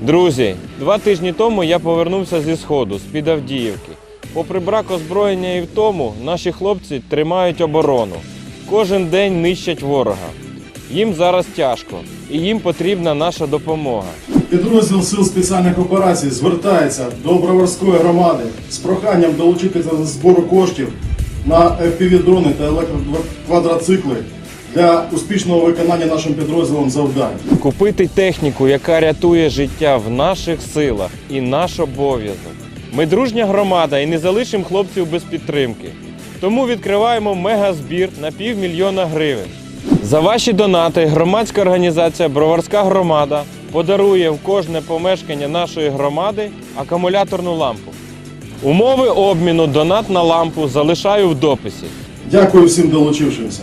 Друзі, два тижні тому я повернувся зі сходу, з-під Авдіївки. Попри брак озброєння і в тому, наші хлопці тримають оборону. Кожен день нищать ворога. Їм зараз тяжко, і їм потрібна наша допомога. Підрозділ сил спеціальних операцій звертається до Броварської громади з проханням долучитися до збору коштів на FPV-дрони та електроквадроцикли для успішного виконання нашим підрозділом завдань. Купити техніку, яка рятує життя в наших силах і наш обов'язок. Ми дружня громада і не залишимо хлопців без підтримки. Тому відкриваємо мегазбір на півмільйона гривень. За ваші донати громадська організація Броварська громада подарує в кожне помешкання нашої громади акумуляторну лампу. Умови обміну донат на лампу залишаю в дописі. Дякую всім долучившимся.